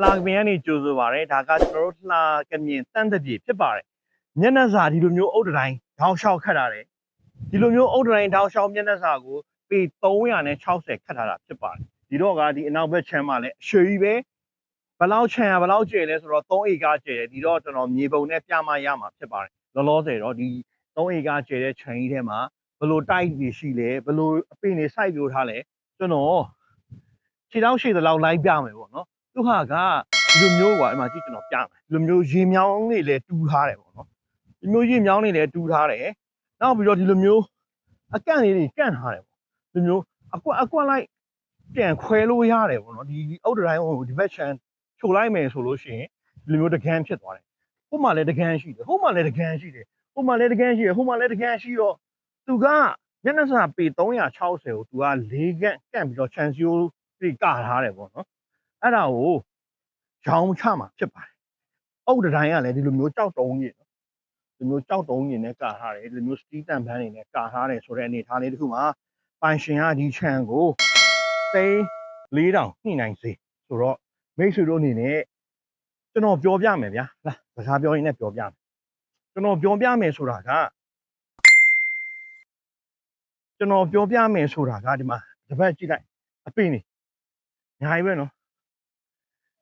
လှကမြန်းကနေကြိုဆိုပါရယ်ဒါကကျွန်တော်တို့လှကမြင်တန်းတပြေဖြစ်ပါတယ်မျက်နှာစာဒီလိုမျိုးအုတ်တတိုင်းထောင်းလျှောက်ခတ်ထားတယ်ဒီလိုမျိုးအုတ်တတိုင်းထောင်းလျှောက်မျက်နှာစာကိုပေ360ခတ်ထားတာဖြစ်ပါတယ်ဒီတော့ကဒီအနောက်ဘက်ချမ်းမှာလည်းအရွှေကြီးပဲဘယ်လောက်ချမ်းရဘယ်လောက်ကျယ်လဲဆိုတော့3ဧကကျယ်တယ်ဒီတော့ကျွန်တော်မြေပုံနဲ့ပြမရမှာဖြစ်ပါတယ်လောလောဆယ်တော့ဒီ3ဧကကျယ်တဲ့ချမ်းကြီးထဲမှာဘယ်လိုတိုက်တွေရှိလဲဘယ်လိုအပင်တွေစိုက်ပြိုးထားလဲကျွန်တော်ခြေထောက်ရှိသလောက်လိုက်ပြမယ်ပေါ့နော် သူဟာကဒီလိုမျိုးကွာအမှကြည့်ကျွန်တော်ပြမယ်ဒီလိုမျိုးရေမြောင်းတွေလည်းတူးထားတယ်ပေါ့နော်ဒီမျိုးရေမြောင်းတွေလည်းတူးထားတယ်နောက်ပြီးတော့ဒီလိုမျိုးအကန့်လေးတွေကန့်ထားတယ်ပေါ့ဒီမျိုးအကွက်အကွက်လိုက်ပြန်ခွဲလို့ရတယ်ပေါ့နော်ဒီဒီအုတ်တိုင်းဟိုဒီဘက်ချန်ချိုလိုက်မယ်ဆိုလို့ရှိရင်ဒီလိုမျိုးတကန်းဖြစ်သွားတယ်ဟိုမှာလည်းတကန်းရှိတယ်ဟိုမှာလည်းတကန်းရှိတယ်ဟိုမှာလည်းတကန်းရှိတယ်ဟိုမှာလည်းတကန်းရှိတော့သူကမျက်နှာစာပေ360ကိုသူက၄ကန့်ကန့်ပြီးတော့ချန်စီယိုပြီးကထားတယ်ပေါ့နော် အဲ့ဒါကိုရောင်းချမှာဖြစ်ပါတယ်။အုတ်တတိုင်းကလည်းဒီလိုမျိုးကြောက်တုံးကြီးနော်။ဒီမျိုးကြောက်တုံးကြီးနဲ့ကာထားတယ်ဒီလိုမျိုးစတီးတန်ပန်းတွေနဲ့ကာထားတယ်ဆိုတဲ့အနေအထားလေးတစ်ခုမှာပိုင်ရှင်ကဒီခြံကိုသိန်း4000ညှိနှိုင်းစေဆိုတော့မိတ်ဆွေတို့အနေနဲ့ကျွန်တော်ပြောပြမယ်ဗျာ။လာစကားပြောရင်းနဲ့ပြောပြမယ်။ကျွန်တော်ပြောပြမယ်ဆိုတာကကျွန်တော်ပြောပြမယ်ဆိုတာကဒီမှာတစ်ပတ်ကြည့်လိုက်အပင်းနေအများကြီးပဲနော်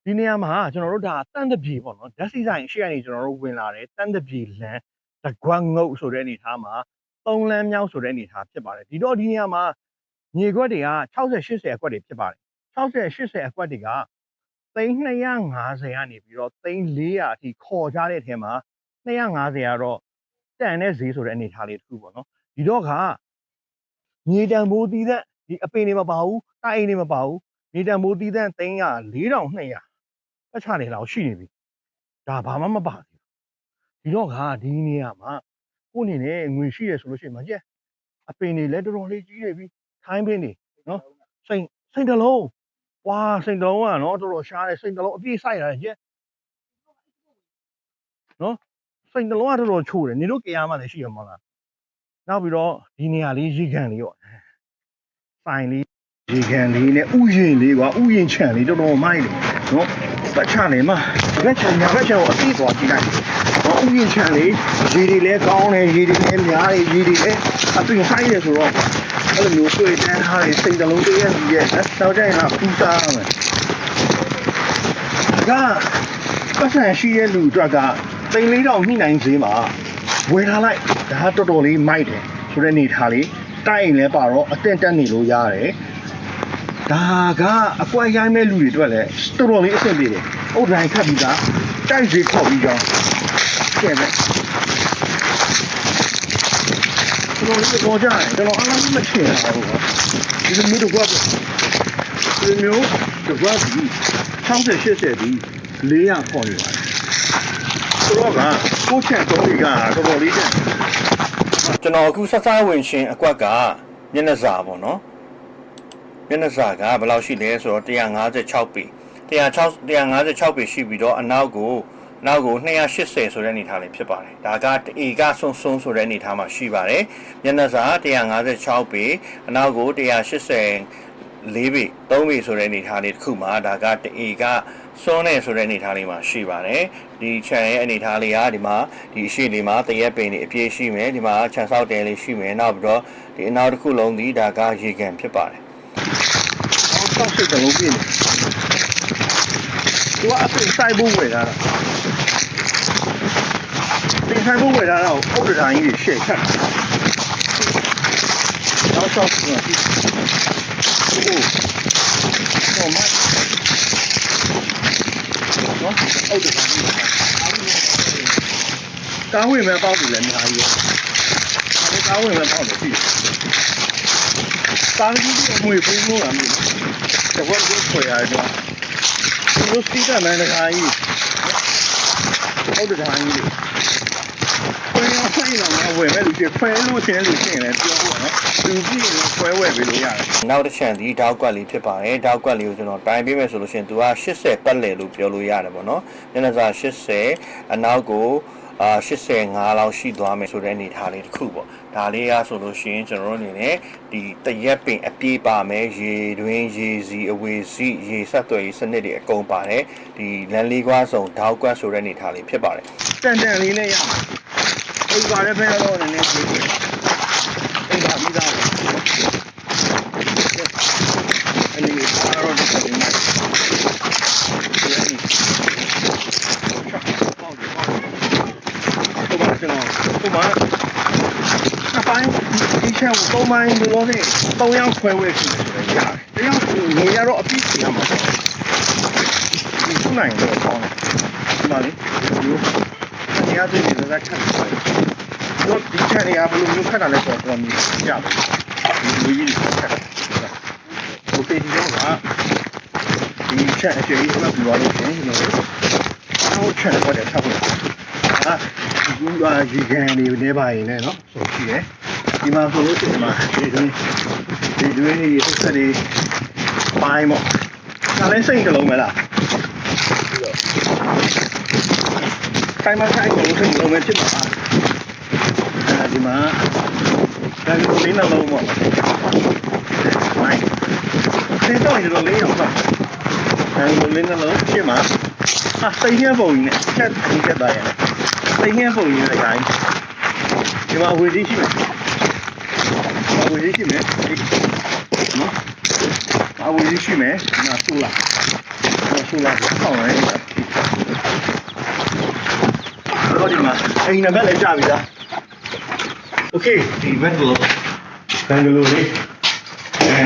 ဒီနေရာမှာကျွန်တော်တို့ဒါတန်တပြေပေါ့နော်ဓာတ်စီဆိုင်ရှေ့ကနေကျွန်တော်တို့ဝင်လာတယ်တန်တပြေလမ်းတကွက်ငုတ်ဆိုတဲ့အနေထားမှာသုံးလမ်းမြောက်ဆိုတဲ့အနေထားဖြစ်ပါတယ်ဒီတော့ဒီနေရာမှာမြေခွက်တွေက60 80အကွက်တွေဖြစ်ပါတယ်60 80အကွက်တွေကသိန်း250ကနေပြီးတော့သိန်း400အထိခေါ်ကြတဲ့အထက်မှာ250ကတော့တန်တဲ့ဈေးဆိုတဲ့အနေထားလေးတစ်ခုပေါ့နော်ဒီတော့ကမြေတံမိုးသီးသက်ဒီအပင်တွေမပါဘူးတိုက်အိမ်တွေမပါဘူးမြေတံမိုးသီးသက်သိန်းက4200 ပတ်ချတယ်လောက်ရှိနေပြီဒါဘာမှမပါဘူးဒီတော့ကဒီနေရာမှာကိုယ့်အနေနဲ့ငွေရှိရဆိုလို့ရှိရင်မကျက်အပင်တွေလည်းတော်တော်လေးကြီးနေပြီထိုင်းပင်တွေနော်စိန်စိန်တလုံးဝါစိန်တလုံးကနော်တော်တော်ရှားတယ်စိန်တလုံးအပြည့်စိုက်ရတယ်ကျက်နော်စိန်တလုံးကတော်တော်ချိုးတယ်နေတို့ကြရမှလည်းရှိရမလားနောက်ပြီးတော့ဒီနေရာလေးရေကန်လေးရောဆိုင်လေးရေကန်လေးနဲ့ဥယျင်လေးကွာဥယျင်ခြံလေးတော်တော်မိုက်တယ်နော် ပတ်ချနေမှာဒီဘက်ချန်ညာဘက်ချန်ကိုအပြည့်သွားကြည့်လိုက်။ဟောဥယျာဉ်ချန်လေးရေတွေလည်းကောင်းတယ်ရေတွေလည်းများတယ်ရေတွေလည်းအပင်ဆိုင်တယ်ဆိုတော့အဲ့လိုမျိုးတွေ့တန်းထားတယ်စိတ်တလုံးတည်းရဲ့ကြီးရဲ့နောက်ကျရင်ကပူစားရမယ်။ဒါကပတ်စံရှိတဲ့လူအတွက်ကတိန်လေးတောင်နှိမ့်နိုင်ဈေးမှာဝယ်ထားလိုက်ဒါကတော်တော်လေးမိုက်တယ်ဆိုတဲ့အနေထားလေးတိုက်ရင်လည်းပါတော့အတင်းတက်နေလို့ရတယ်။ ဒါကအကွက်ရိုင်းမဲ့လူတွေအတွက်လည်းတော်တော်လေးအဆင်ပြေတယ်။အုတ်တိုင်းခတ်ပြီးသားတိုက်စီခောက်ပြီးကြောင်းကျဲမယ်။တော်တော်လေးပေါ်ကြတယ်ကျွန်တော်အလားမချင်တာဘူးကွာ။ဒီလိုမျိုးတော့ကွာဒီလိုမျိုးတော့ကွာဒီ60 80ဒီ400ခေါ်နေပါတယ်။ဆိုတော့ကကိုယ့်ချက်တော်လေးကတော်တော်လေးတဲ့ကျွန်တော်အခုဆက်စားဝင်ရှင်အကွက်ကမျက်နှာစာပေါ့နော် မျက်နှာစာကဘယ်လောက်ရှိလဲဆိုတော့156ပေ106 156ပေရှိပြီးတော့အနောက်ကိုနောက်ကို280ဆိုတဲ့အနေထားလေးဖြစ်ပါတယ်ဒါကအေကဆွန်းဆွန်းဆိုတဲ့အနေထားမှာရှိပါတယ်မျက်နှာစာ156ပေအနောက်ကို180လေးပေ3ပေဆိုတဲ့အနေထားလေးတစ်ခုမှာဒါကအေကစွန်းနေဆိုတဲ့အနေထားလေးမှာရှိပါတယ်ဒီခြံရဲ့အနေထားလေးကဒီမှာဒီအရှိလေးမှာတရက်ပင်တွေအပြည့်ရှိမယ်ဒီမှာခြံဆောက်တယ်လေးရှိမယ်နောက်ပြီးတော့ဒီအနောက်တစ်ခုလုံးဒီဒါကရေကန်ဖြစ်ပါတယ် အော်ဆောက်စိတ်တလုံးပြည့်နေသူကအပင်ဆိုင်ဖို့ဝယ်လာတာပင်ဆိုင်ဖို့ဝယ်လာတော့အုတ်တတိုင်းကြီးရှေ့ချက်တော့ဆောက်နေတာဒီဟိုဟိုမနော်အုတ်တတိုင်းကြီးကားဝင်မဲ့ပေါက် တယ်လည်းအများကြီးပဲကားဝင်မဲ့ပေါက်တယ်ပြီကားကြီးကအမွေပေးလို့လားမသိဘူးတကွက်ကိုဆွဲရတယ်ကွာဒီလိုစီးတဲ့မန်တကာကြီးဟုတ်တယ်တကာကြီးလေခွဲရောခွဲရောမဝယ်မဲ့လူတွေခွဲလို့ရှင်လူရှင်လည်းပြောဖို့နော်လူကြည့်ရင်ခွဲဝယ်ပေးလို့ရတယ်နောက်တစ်ချန်ဒီတောက်ကွက်လေးဖြစ်ပါတယ်တောက်ကွက်လေးကိုကျွန်တော်တိုင်းပေးမယ်ဆိုလို့ရှိရင်သူက80ပတ်လည်လို့ပြောလို့ရတယ်ပေါ့နော်ညနေစာ80အနောက်ကိုအာ85လောက်ရှိသွားမယ်ဆိုတဲ့အနေထားလေးတစ်ခုပေါ့ဒါလေးရဆိုလို့ရှိရင်ကျွန်တော်တို့အနေနဲ့ဒီတရက်ပင်အပြေးပါမယ်ရေတွင်းရေစီအဝေစီရေဆက်သွယ်ရေးစနစ်တွေအကုန်ပါတယ်ဒီလန်လေးကွာဆောင်တောက်ကွက်ဆိုတဲ့အနေထားလေးဖြစ်ပါတယ်တန်တန်လေးနဲ့ရမှာအိမ်ပါလည်းဖဲတော့နည်းနည်းပြေးတယ်အိမ်ပါပြီးသားပဲအဲ့ဒီပါတော့ဒီကိစ္စဒီအဲ့ဒီပေါ့ဒီပေါ့ဒီမှာကျွန်တော်ဟိုမှာအပိုင်းဒီ မိုင်းလောနဲ့၃ရောက်ခွဲဝဲရှိတယ်ဆိုတော့ရတယ်။တယောက်နေရတော့အပြည့်ရမှာပေါ့။ဒီသူ့နိုင်တော့ကောင်းတယ်။ဒီမှာလေဒီလိုနေရာတွေတွေကချက်နေတယ်။တော့ဒီချက်တွေကဘယ်လိုမျိုးခက်တာလဲဆိုတော့မြင်ရတယ်။ဒီလိုကြီးခက်တာ။ဟိုတေးတော့ကဒီချက်အကျယ်ကြီးကပြီးသွားလို့ရှိရင်ကျွန်တော်တို့ဟိုချက်တော့တက်ထားဖို့။ဟာဒီကရေကန်တွေနေပါရင်လည်းနော်ဆိုရှိတယ်။ ဒီမှာဆိုလို့ရှိရင်မှာဒီတွင်းဒီတွင်းကြီးဆက်ဆက်လေးပိုင်းပေါ့ဒါလည်းစိတ်ကလုံးမလားပြီးတော့တိုင်းမှာဆိုင်ကလုံးစိတ်လုံးပဲဖြစ်မှာပါအဲဒီမှာဒါကလေးနှလုံးပေါ့မိုင်းဒီတော့ဒီလိုလေးအောင်ပါအဲဒီလေးနှလုံးဖြစ်မှာအာစိတ်ရပုံကြီးနဲ့ချက်ပြီးချက်သွားရတယ်စိတ်ရပုံကြီးနဲ့ခိုင်းဒီမှာဝေဒီရှိမယ် ဝေဒီရှိမယ်နော်အဝေဒီရှိမယ်နာဆူလာနာဆူလာဆောင်းရဲတော့ဒီမှာအိမ်နံပါတ်လည်းကြာပြီလားโอเคဒီဘက်လိုဘန်ဂလိုလေးအဲ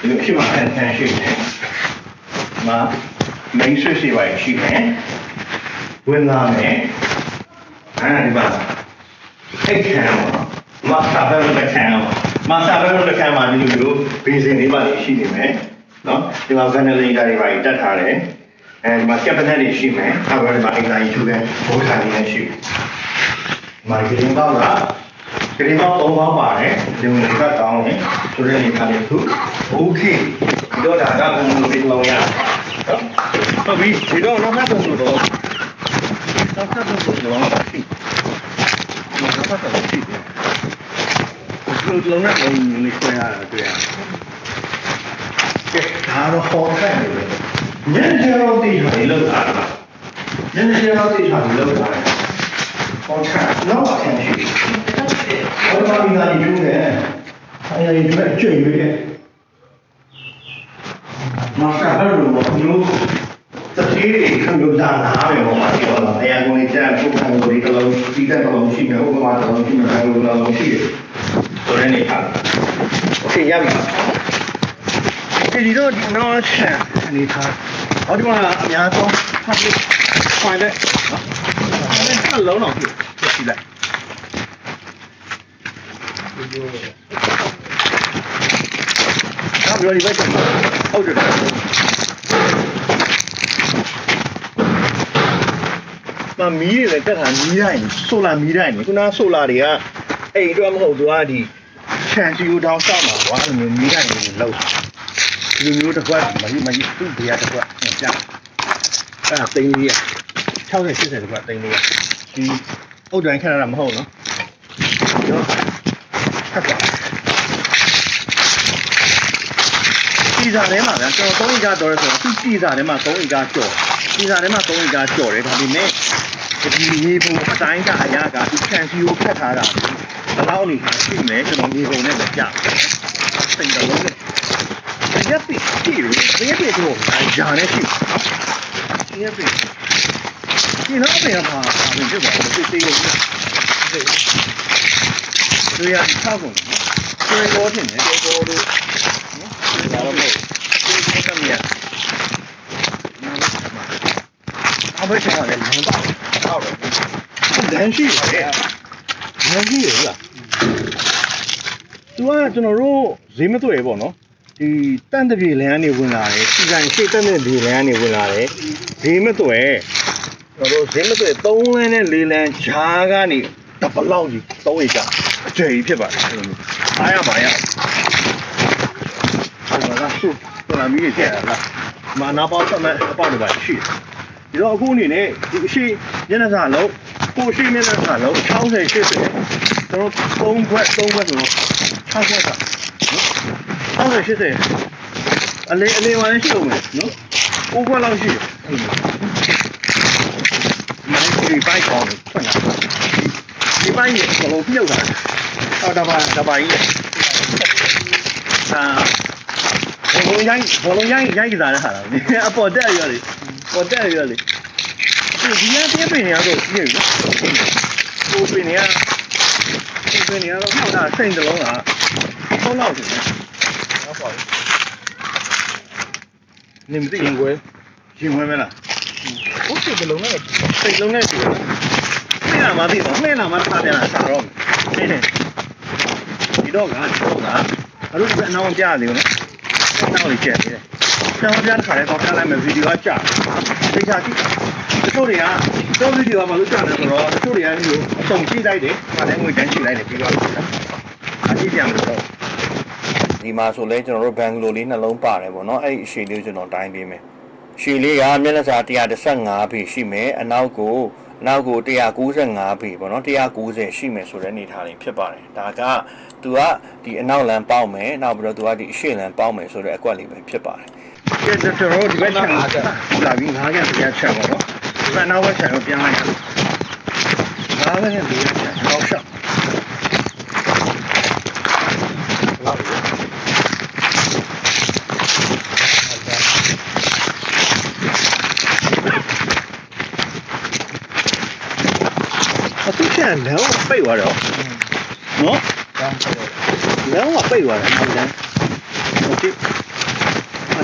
ဒီလိုဖြစ်မှာအဲ့ဒါရှိတယ်မှာ main switch တွေပါရှိမယ်ဝင်လာမယ်အဲဒီမှာအိတ်ခံပါမဆာဘယ်လိုလဲခံပါ မာစတာဘက်တို့တစ်ခါမှာဒီလိုမျိုးဘေးစင်လေးပါလေးရှိနေမယ်နော်ဒီမှာ ventilator တွေပါတက်ထားတယ်အဲဒီမှာ cabinet တွေရှိမယ်နောက်ပြီးဒီမှာ extra ယူတဲ့ဘိုးစာတွေလည်းရှိတယ်ဒီမှာ green box က green box ၃ပေါင်းပါတယ်ဒီမှာကတောင်းတယ်ဆိုတဲ့နေရာလေးသူ okay ဒီတော့ဒါကဘုံလို့ပြောင်းရဟုတ်ပြီဒီတော့နောက်မှတ်ဆုံးတော့နောက်မှတ်ဆုံးတော့ရှိတယ်နောက်မှတ်ဆုံးရှိတယ် လိုလုံးနဲ့လုံးလေးခွဲရတာတွေ့ရတယ်ကဲဒါတော့ဟောဆိုင်နေတယ်ညနေရောတိထားလေလောက်တာညနေရောတိထားလေလောက်တာဟောချာတော့အဆင်ရှိတယ်ဘာမှမလာနေဘူးလေအဲ့ဒီအတွက်ကြွေရွေးတယ်မာစတာဘယ်လိုမျိုးတတိယခံယူတာနားပဲပေါ့မှာပြောတာအဲအကုန်ကြီးကျန်ပုဂ္ဂိုလ်တွေကလုံးဒီတဲ့လုံးရှိနေဥပမာလုံးရှိနေတယ်လုံးရှိတယ် ဆိုတဲ့နေခါသိရပြီဒီလိုဒီနော်ရှင်အနေထားဟောဒီမှာအများဆုံးဖတ်ပြီးဖိုင်လိုက်နော်လုံးတော့ပြည့်ရှိလိုက်နောက်ပြီးတော့ဒီဘက်ဟုတ်တယ်မမီးတွေလည်းတက်တာမီးတိုင်းဆိုလာမီးတိုင်းခုနဆိုလာတွေက အဲ့အတွက်မဟုတ်သူကဒီချန်စီကိုတောင်းစောက်မှာကွာအဲ့လိုမျိုးမီးတိုင်းတွေလောက်ဒီလိုမျိုးတစ်ခွက်မကြီးမကြီးသူ့ဘေးကတစ်ခွက်ကြာအဲ့ဒါသိန်းလေးရ60 80တစ်ခွက်သိန်းလေးရဒီအုတ်တိုင်းခဏတာမဟုတ်နော်ကျွန်တော်ခက်ပါပြည်စာထဲမှာဗျာကျွန်တော်3အိမ်ကတော့ဆိုတော့သူပြည်စာထဲမှာ3အိမ်ကကြော်ပြည်စာထဲမှာ3အိမ်ကကြော်တယ်ဒါပေမဲ့ဒီမြေပုံအတိုင်းကအရာကဒီချန်စီကိုဖတ်ထားတာ ဘယ်လောက်နေရှိမလဲကျွန်တော်မြေပုံနဲ့ပဲကြာစိတ်တော်လုံးနဲ့ရက်ပြီရှိတယ်ရက်ပြီတော့ဂျာနဲ့ရှိနော်ရက်ပြီဒီနောက်ပြန်ပါဘာလို့ဖြစ်သွားလဲသိသိလို့ဒီရဆောက်ကုန်ကျေကောတင်တယ်ကျေကောတို့နော်ဒါတော့မဟုတ်ကျေကောကမြတ်အဘိချင်ကလည်းလမ်းပါဟုတ်တယ်လမ်းရှိတယ်လမ်းရှိရလား သူကကျွန်တော်တို့ဈေးမတွေ့ပေါ့နော်ဒီတန်တပြေလမ်းကနေဝင်လာတယ်စီဆိုင်ရှေ့တက်တဲ့ဒီလမ်းကနေဝင်လာတယ်ဈေးမတွေ့ကျွန်တော်တို့ဈေးမဆွေ3လမ်းနဲ့4လမ်းဂျားကနေတပလောက်ကြီး3ဧကအကျယ်ကြီးဖြစ်ပါတယ်အဲ့လိုမျိုးအားရပါရဟိုမှာကဆုတော်လာမီးရကျက်လာမာနာပေါက်ဆက်မဲ့အပေါက်တွေပါရှိတယ်ဒီတော့အခုအနေနဲ့ဒီအရှိမျက်နှာစာလုံးကိုရှိမျက်နှာစာလုံး60 80ကျွန်တော်3ဘွက်3ဘွက်ဆိုတော့ 60ဘွက်က60 80အလေးအလေးဝိုင်းရှိအောင်မယ်နော်9ဘွက်လောက်ရှိတယ်အဲ့လိုမိုင်းဒီဘိုက်ကောင်းဖွင့်လာဒီဘိုက်ရဲ့ဘလုံးပြုတ်လာအော်ဒါပါဒါပါကြီးအာဘလုံးရိုင်းဘလုံးရိုင်းရိုက်ကြတာဟာလားအပေါ်တက်ရလေပေါ်တက်ရလေဒီရတဲ့ပင်ရတော့ကြည့်ရကိုပင်ရ ဒီပင်ရတော့ဟောတာစိတ်တလုံးကဟောလောက်တယ်နော်ဟုတ်ပါဘူးနင်မသိရင်ကွယ်ရင်ဝဲမလားဟုတ်တယ်ဘယ်လိုလဲစိတ်လုံးနဲ့တူတယ်။မှဲ့လာမှသိတော့မှဲ့လာမှထားပြန်လာစားတော့မယ်။ဒီတော့ကဒီတော့ကအဲ့လိုကအနောက်ပြရသေးဘူးနော်။နောက်လေးကျက်သေးတယ်။ကျွန်တော်ပြတဲ့ခါလဲတော့ပြလိုက်မယ်ဗီဒီယိုကကြာ။သိချာကြည့်။တချို့တွေက တော့ဗီဒီယိုကမလို့ကြာတယ်ဆိုတော့တချို့တွေကဒီလိုအဆုံးကြည့်လိုက်တယ်။ဒါလည်းငွေတန်းကြည့်လိုက်တယ်ပြီးတော့။အကြည့်ပြန်လို့တော့ဒီမှာဆိုလဲကျွန်တော်တို့ဘန်ဂလိုလေးနှလုံးပါတယ်ပေါ့နော်အဲ့ဒီအရှိလေးကိုကျွန်တော်တိုင်းပေးမယ်ရှည်လေးကမျက်နှာစာ115ပေရှိမယ်အနောက်ကိုအနောက်ကို195ပေပေါ့နော်190ရှိမယ်ဆိုတဲ့အနေထားလေးဖြစ်ပါတယ်ဒါကသူကဒီအနောက်လမ်းပေါက်မယ်နောက်ပြီးတော့သူကဒီအရှေ့လမ်းပေါက်မယ်ဆိုတဲ့အကွက်လေးပဲဖြစ်ပါတယ်ကျက်ကျွန်တော်ဒီဘက်ချက်လာပြီးငါးကန်ပြန်ချက်ပါတော့ဒီ ဘယ်နောက်ဘက်ဆိုင်ကိုပြန်လိုက်တာ။ဒါပဲနဲ့ဒီရက်ဆိုင်တော့ရှောက်။လောက်ပြီ။အခုကျန်လမ်းကပိတ်သွားတော့နော်လမ်းကပိတ်သွားတယ်နော်လမ်းဟုတ်ပြီ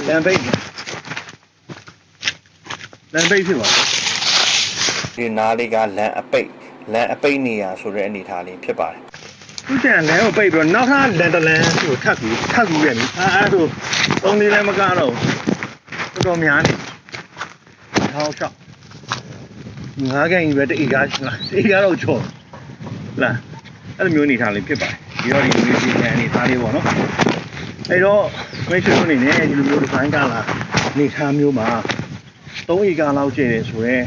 လမ်းပိတ်လမ်းပိတ်ဖြစ်သွားတယ် ဒီနားလေးကလမ်းအပိတ်လမ်းအပိတ်နေရဆိုတဲ့အနေထားလေးဖြစ်ပါတယ်သူချက်လမ်းကိုပိတ်ပြီးတော့နောက်ထပ်လမ်းတစ်လမ်းကိုထပ်ပြီးထပ်ပြီးရပြီအဲအဲ့ဒါသုံးလေးလည်းမကတော့တော်တော်များနေထောက်ချောက်ငါးကန်ကြီးပဲတအိကားရှိလားတအိကားတော့ချော်လားအဲ့လိုမျိုးအနေထားလေးဖြစ်ပါတယ်ဒီတော့ဒီလိုမျိုးဒီအနေထားလေးပေါ့နော်အဲ့တော့မိတ်ဆွေတို့အနေနဲ့ဒီလိုမျိုးဒီဇိုင်းကလာနေထားမျိုးမှာ3ဧကလောက်ကျတယ်ဆိုတော့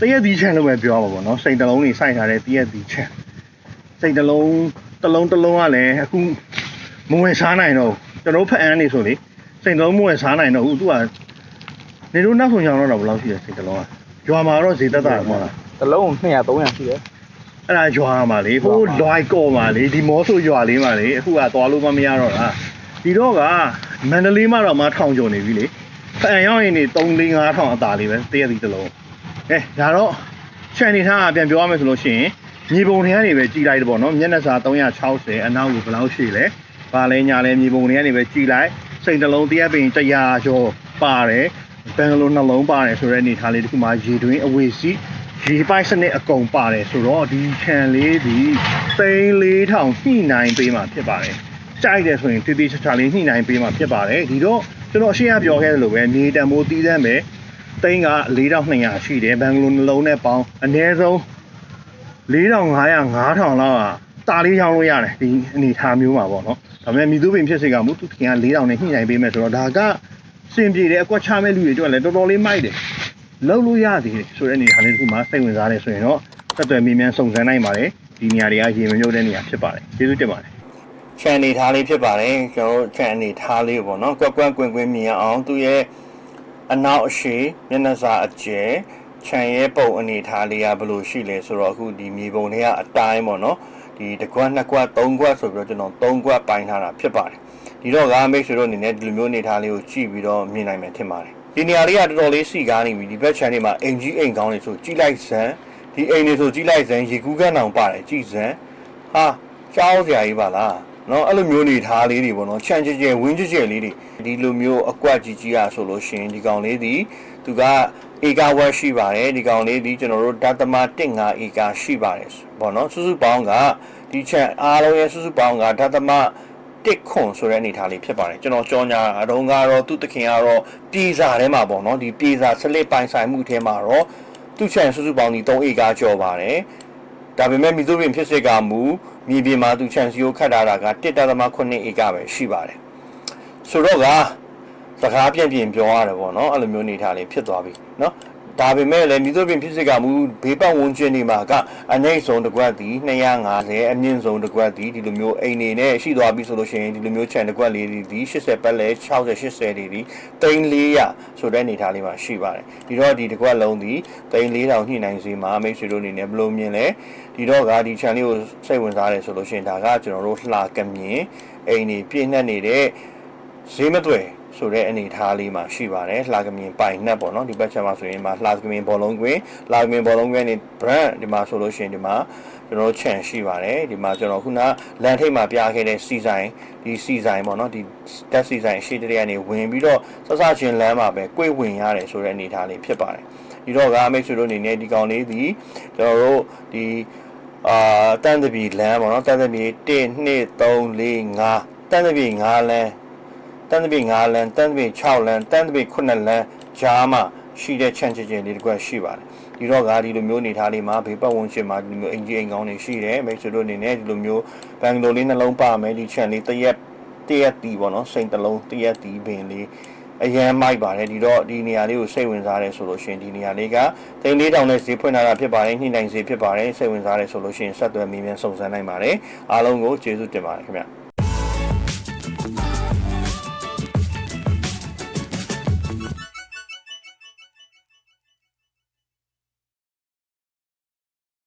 တရက်ဒီချန်လို့ပဲပြောပါပေါ့နော်စိတ်တစ်လုံးနေစိုက်ထားတဲ့တရက်ဒီချန်စိတ်တစ်လုံးတစ်လုံးတစ်လုံးကလည်းအခုမဝင်စားနိုင်တော့ကျွန်တော်ဖက်အန်းနေဆိုလေစိတ်တစ်လုံးမဝင်စားနိုင်တော့ဘူးသူကနေတို့နောက်ဆုံးကြောင်တော့ဘယ်လောက်ရှိလဲစိတ်တစ်လုံးကရွာမှာတော့ဈေးသက်သာမှာလားတစ်လုံး200 300ရှိတယ်အဲ့ဒါရွာမှာလေဟိုလွိုက်ကော်မှာလေဒီမောဆိုရွာလေးမှာလေအခုကသွားလို့မမရတော့တာဒီတော့ကမန္တလေးမှာတော့မထောင်ကျော်နေပြီလေဖန်ရောက်ရင်နေ3 4 5ထောင်အသာလေးပဲတရက်စီတစ်လုံး အဲဒါတော့ချန်နေထားတာပြန်ပြောရမယ်ဆိုလို့ရှိရင်မြေပုံတွေကနေပဲကြည်လိုက်တယ်ပေါ့နော်မျက်နှာစာ360အနောက်ကိုဘယ်လောက်ရှိလဲဗာလဲညာလဲမြေပုံတွေကနေပဲကြည်လိုက်စိတ်တစ်လုံးတရက်ပင်100ကျော်ပါတယ်ဘန်ဂလိုနှလုံးပါတယ်ဆိုတဲ့အနေထားလေးဒီခုမှရေတွင်းအဝေစီးရေပိုက်စနစ်အကုန်ပါတယ်ဆိုတော့ဒီခြံလေးဒီသိန်း4000ညှိနှိုင်းပေးမှာဖြစ်ပါတယ်။ကြိုက်တယ်ဆိုရင်တိတိကျကျလေးညှိနှိုင်းပေးမှာဖြစ်ပါတယ်။ဒီတော့ကျွန်တော်အရှင်းအပြောခဲ့တယ်လို့ပဲနေတံမိုးတီးသမ်းပဲ သိန်းက4200ရှိတယ်ဘန်ဂလိုနှလုံးနဲ့ပေါင်းအနည်းဆုံး4500 5000လောက်ကတာလေးရောင်းလို့ရတယ်ဒီအနေထားမျိုးမှာပေါ့နော်။ဒါပေမဲ့မိသူပင်ဖြစ်စေကမူသူခင်က4000နဲ့ညှိနှိုင်းပေးမယ်ဆိုတော့ဒါကစင်ပြေတယ်အကွက်ချမဲ့လူတွေအတွက်လည်းတော်တော်လေးမိုက်တယ်လောက်လို့ရသေးတယ်ဆိုတဲ့အနေထားလေးတစ်ခုမှစိတ်ဝင်စားတယ်ဆိုရင်တော့ဆက်သွယ်မိမြန်စုံစမ်းနိုင်ပါတယ်ဒီနေရာတွေကရေမမြုပ်တဲ့နေရာဖြစ်ပါတယ်ကျေးဇူးတင်ပါတယ်ချန်အနေထားလေးဖြစ်ပါတယ်ကျွန်တော်တို့ချန်အနေထားလေးပေါ့နော်ကွက်ကွက်ကွင်းကွင်းမြင်အောင်သူရဲ့ အနောက်အရှိမျက်နှာစာအကျယ်ခြံရဲ့ပုံအနေထားလေးကဘယ်လိုရှိလဲဆိုတော့အခုဒီမြေပုံတွေကအတိုင်းပေါ့နော်ဒီတစ်ခွက်နှစ်ခွက်သုံးခွက်ဆိုပြီးတော့ကျွန်တော်သုံးခွက်ပိုင်းထားတာဖြစ်ပါတယ်ဒီတော့ကမိတ်ဆွေတို့အနေနဲ့ဒီလိုမျိုးအနေထားလေးကိုကြည့်ပြီးတော့မြင်နိုင်မယ်ထင်ပါတယ်ဒီနေရာလေးကတော်တော်လေးစီကားနေပြီဒီဘက်ခြံတွေမှာအိမ်ကြီးအိမ်ကောင်းတွေဆိုကြည့်လိုက်စမ်းဒီအိမ်တွေဆိုကြည့်လိုက်စမ်းရေကူးကန်းတောင်ပါတယ်ကြည့်စမ်းဟာကြောက်စရာကြီးပါလား နော်အဲ့လိုမျိုးနေထားလေးတွေပေါ့နော်ခြံကြဲကြဲဝင်းကြဲကြဲလေးတွေဒီလိုမျိုးအကွက်ကြီးကြီးอ่ะဆိုလို့ရှိရင်ဒီကောင်လေးဒီသူကဧကဝက်ရှိပါတယ်ဒီကောင်လေးဒီကျွန်တော်တို့ဓာတ်သမ1.5ဧကရှိပါတယ်ပေါ့နော်စုစုပေါင်းကဒီခြံအားလုံးရဲ့စုစုပေါင်းကဓာတ်သမတစ်ခွန်ဆိုတဲ့အနေထားလေးဖြစ်ပါတယ်ကျွန်တော်ကြောညာအတုံးကတော့သူ့တခင်ကတော့ပြေစာထဲမှာပေါ့နော်ဒီပြေစာစလစ်ပိုင်ဆိုင်မှုထဲမှာတော့သူ့ချန်စုစုပေါင်းဒီ3ဧကကျော်ပါတယ် ဒါပေမဲ့မီဇိုရင်ဖြစ်စစ်ကမူမြေပြင်မှာသူချန်စီကိုခတ်ထားတာက1.8ဧကပဲရှိပါတယ်ဆိုတော့ကစကားပြန့်ပြန့်ပြောရတယ်ပေါ့နော်အဲ့လိုမျိုးနေထားလေးဖြစ်သွားပြီနော်ဒါပေမဲ့လည်းမီဇိုရင်ဖြစ်စစ်ကမူဘေးပတ်ဝန်းကျင်တွေမှာကအနိုင်ဆုံးတစ်ကွက်သည်250အမြင့်ဆုံးတစ်ကွက်သည်ဒီလိုမျိုးအိမ်နေနဲ့ရှိသွားပြီဆိုလို့ရှိရင်ဒီလိုမျိုးချန်တစ်ကွက်လေးတွေဒီ80ပတ်လဲ60 80တွေဒီ3400ဆိုတဲ့အနေထားလေးမှာရှိပါတယ်ဒီတော့ဒီတစ်ကွက်လုံးဒီ3400ညှိနှိုင်းစီမှာမိတ်ဆွေတို့အနေနဲ့ဘယ်လိုမြင်လဲ ဒီတော့ကဒီ channel လေးကိုစိတ်ဝင်စားတယ်ဆိုလို့ရှိရင်ဒါကကျွန်တော်တို့လှကမြင်အိမ်နေပြည့်နှက်နေတဲ့ဈေးမတွေဆိုတဲ့အနေထားလေးမှာရှိပါတယ်လှကမြင်ပိုင်နှက်ပေါ့နော်ဒီဘက်ချက်မှာဆိုရင်မှာလှကမြင်ဘောလုံးကွင်းလှကမြင်ဘောလုံးကွင်းနေ brand ဒီမှာဆိုလို့ရှိရင်ဒီမှာကျွန်တော်ချန်ရှိပါတယ်ဒီမှာကျွန်တော်ခုနလန်ထိတ်မှာပြခဲ့တဲ့စီဆိုင်ဒီစီဆိုင်ပေါ့နော်ဒီတက်စီဆိုင်ရှေ့တရကနေဝင်ပြီးတော့စစချင်းလမ်းမှာပဲကိုယ်ဝင်ရတယ်ဆိုတဲ့အနေထားလေးဖြစ်ပါတယ်ဒီတော့ကအမိတ်ဆွေတို့အနေနဲ့ဒီကောင်လေးဒီကျွန်တော်တို့ဒီ အာတန်တပီလမ်းပေါ့နော်တန်တပီ1 2 3 4 5တန်တပီ5လမ်းတန်တပီ5လမ်းတန်တပီ6လမ်းတန်တပီ9လမ်းဂျားမှာရှိတဲ့ချန်ချင်ချင်လေးတစ်ခွက်ရှိပါတယ်ဒီတော့ကဒီလိုမျိုးအနေထားလေးမှာဘေးပတ်ဝန်းကျင်မှာဒီလိုမျိုးအင်ဂျင်အိမ်ကောင်းတွေရှိတယ်မိတ်ဆွေတို့အနေနဲ့ဒီလိုမျိုးဘန်ဂလိုလေးနှလုံးပါမယ်ဒီချန်လေးတရက်တရက်တီပေါ့နော်စိန်တစ်လုံးတရက်တီပင်လေး အရန်မိုက်ပါတယ်ဒီတော့ဒီနေရာလေးကိုစိတ်ဝင်စားတယ်ဆိုလို့ရှိရင်ဒီနေရာလေးကတိန်လေးတောင်နဲ့ဈေးဖွင့်လာတာဖြစ်ပါတယ်ညှိနှိုင်းဈေးဖြစ်ပါတယ်စိတ်ဝင်စားတယ်ဆိုလို့ရှိရင်ဆက်သွယ်မိမြန်စုံစမ်းနိုင်ပါတယ်အားလုံးကိုကျေးဇူးတင်ပါတယ်ခင်ဗျ